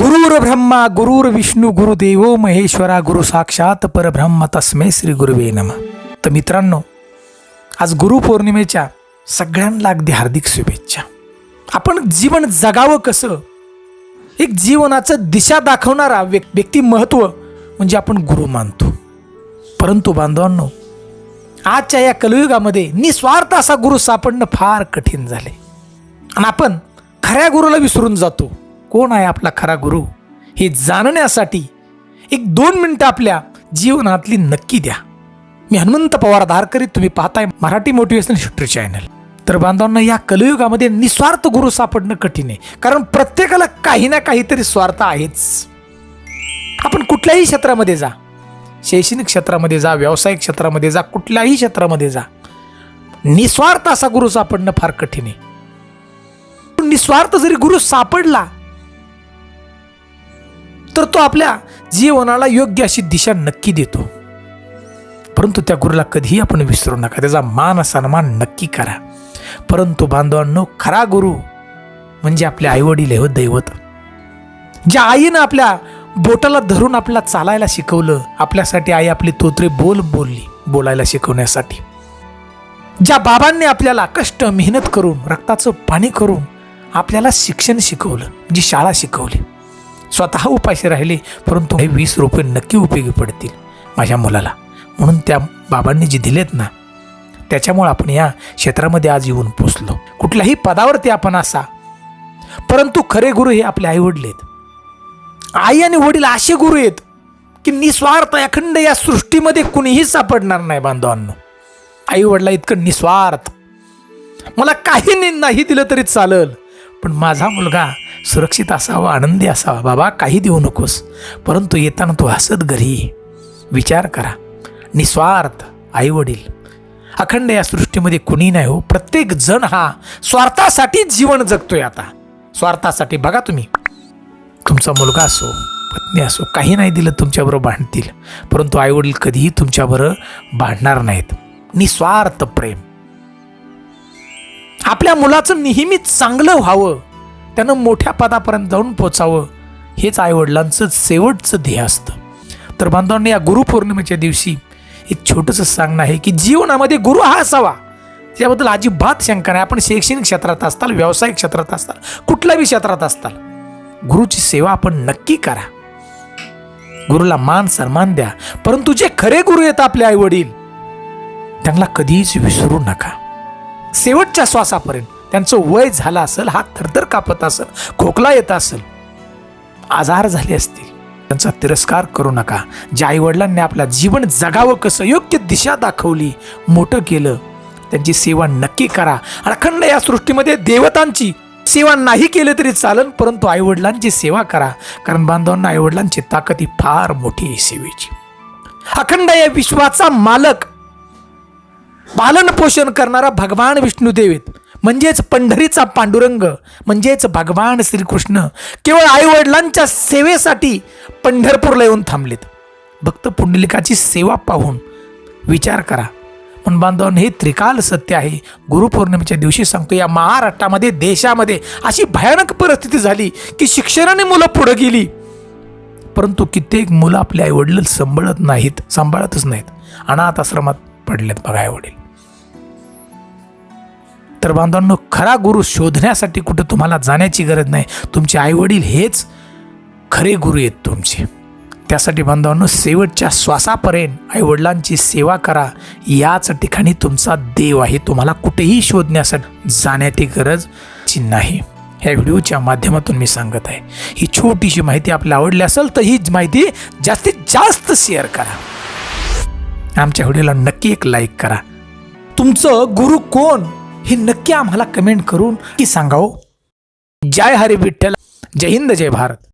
गुरुर ब्रह्मा गुरुर विष्णू गुरुदेवो महेश्वरा गुरु साक्षात परब्रह्म तस्मे श्री गुरुवे नम. तर मित्रांनो आज गुरुपौर्णिमेच्या सगळ्यांना अगदी हार्दिक शुभेच्छा. आपण जीवन जगावं कसं? एक जीवनाचं दिशा दाखवणारा व्यक् व्यक्तिमत्व म्हणजे आपण गुरु मानतो. परंतु बांधवांनो आजच्या या कलयुगामध्ये निस्वार्थ असा गुरु सापडणं फार कठीण झाले आणि आपण खऱ्या गुरुला विसरून जातो. कोण आहे आपला खरा गुरु? हे जाणण्यासाठी एक दोन मिनटं आपल्या जीवनातली नक्की द्या. मी हनुमंत पवार धारकरी तुम्ही पाहताय मराठी मोटिवेशनल हिस्ट्री चॅनल तर बांधवांना या कलयुगामध्ये निस्वार्थ गुरु सापडणं कठीण आहे. कारण प्रत्येकाला काही ना काहीतरी स्वार्थ आहेच. आपण कुठल्याही क्षेत्रामध्ये जा. शैक्षणिक क्षेत्रामध्ये जा व्यावसायिक क्षेत्रामध्ये जा कुठल्याही क्षेत्रामध्ये जा. निस्वार्थ असा गुरु सापडणं फार कठीण आहे. पण निस्वार्थ जरी गुरु सापडला तर तो आपल्या जीवनाला योग्य अशी दिशा नक्की देतो. परंतु त्या गुरुला कधीही आपण विसरू नका. त्याचा मान सन्मान नक्की करा. परंतु बांधवांनो खरा गुरु म्हणजे आपले आईवडील हो दैवत. ज्या आईनं आपल्या बोटाला धरून आपल्याला चालायला शिकवलं आपल्यासाठी आई आपली तोत्रे बोल बोलली बोलायला शिकवण्यासाठी. ज्या बाबांनी आपल्याला कष्ट मेहनत करून रक्ताचं पाणी करून आपल्याला शिक्षण शिकवलं जी शाळा शिकवली. स्वतः उपाशी राहिले परंतु हे वीस रुपये नक्की उपयोगी पडतील माझ्या मुलाला. म्हणून त्या बाबांनी जे दिलेत ना त्याच्यामुळं आपण या क्षेत्रामध्ये आज येऊन पोचलो. कुठल्याही पदावरती आपण असा. परंतु खरे गुरु हे आपले आई वडील आहेत. आई आणि वडील असे गुरु आहेत की निस्वार्थ अखंड या सृष्टीमध्ये कुणीही सापडणार नाही बांधवांनो. आई वडिला इतकं निस्वार्थ. मला काही नाही दिलं तरी चालल. पण माझा मुलगा सुरक्षित असावा आनंदी असावा. बाबा काही देऊ नकोस परंतु येताना तू हसत घरी विचार करा. निस्वार्थ आई वडील अखंड या सृष्टीमध्ये कुणी नाही हो. प्रत्येक जण हा स्वार्थासाठी जीवन जगतोय आता. स्वार्थासाठी बघा तुम्ही. तुमचा मुलगा असो पत्नी असो काही नाही दिलं तुमच्याबरोबर भांडतील. परंतु आईवडील कधीही तुमच्याबरोबर भांडणार नाहीत. निस्वार्थ प्रेम. आपल्या मुलाचं नेहमी चांगलं व्हावं त्यानं मोठ्या पदापर्यंत जाऊन पोचावं हेच आईवडिलांचं शेवटचं ध्येय असतं. तर बांधवांनी या गुरुपौर्णिमेच्या दिवशी एक छोटंसं सांगणं आहे की जीवनामध्ये गुरु हा असावा त्याबद्दल अजिबात शंका नाही. आपण शैक्षणिक क्षेत्रात असताल व्यावसायिक क्षेत्रात असताल कुठल्याही क्षेत्रात असताल गुरुची सेवा आपण नक्की करा. गुरुला मान सन्मान द्या. परंतु जे खरे गुरु आहेत आपले आई वडील त्यांना कधीच विसरू नका. शेवटच्या श्वासापर्यंत त्यांचं वय झालं असेल हात थरथर कापत असेल खोकला येत असेल आजार झाले असतील. त्यांचा तिरस्कार करू नका. ज्या आईवडिलांनी आपलं जीवन जगावं कसं योग्य दिशा दाखवली मोठं केलं त्यांची सेवा नक्की करा. अखंड या सृष्टीमध्ये देवतांची सेवा नाही केली तरी चालन परंतु आईवडिलांची सेवा करा. कारण बांधवांना आईवडिलांची ताकद ही फार मोठी आहे सेवेची. अखंड या विश्वाचा मालक पालनपोषण करणारा भगवान विष्णुदेव आहेत म्हणजेच पंढरीचा पांडुरंग म्हणजेच भगवान श्रीकृष्ण केवळ आईवडिलांच्या सेवेसाठी पंढरपूरला येऊन थांबलेत. भक्त पुंडलिकाची सेवा पाहून विचार करा. पण बांधवान हे त्रिकाल सत्य आहे. गुरुपौर्णिमेच्या दिवशी सांगतो या महाराष्ट्रामध्ये देशामध्ये अशी भयानक परिस्थिती झाली की शिक्षणाने मुलं पुढं गेली. परंतु कित्येक मुलं आपले आईवडील सांभाळत नाहीत सांभाळतच नाहीत. अनाथ आश्रमात पडलेत बघा आईवडील. तर बांधवांनो खरा गुरु शोधण्यासाठी कुठं तुम्हाला जाण्याची गरज नाही. तुमचे आईवडील हेच खरे गुरु आहेत तुमचे. त्यासाठी बांधवांनो शेवटच्या श्वासापर्यंत आईवडिलांची सेवा करा. याच ठिकाणी तुमचा देव आहे. तुम्हाला कुठेही शोधण्यासाठी जाण्याची गरज नाही. ह्या व्हिडिओच्या माध्यमातून मी सांगत आहे. ही छोटीशी माहिती आपल्याला आवडली असेल तर ही माहिती जास्तीत जास्त शेअर करा. आमच्या व्हिडिओला नक्की एक लाईक करा. तुमचं गुरु कोण? हे नक्की आम्हाला कमेंट करून की सांगावं. जय हरी विठ्ठल. जय हिंद जय भारत.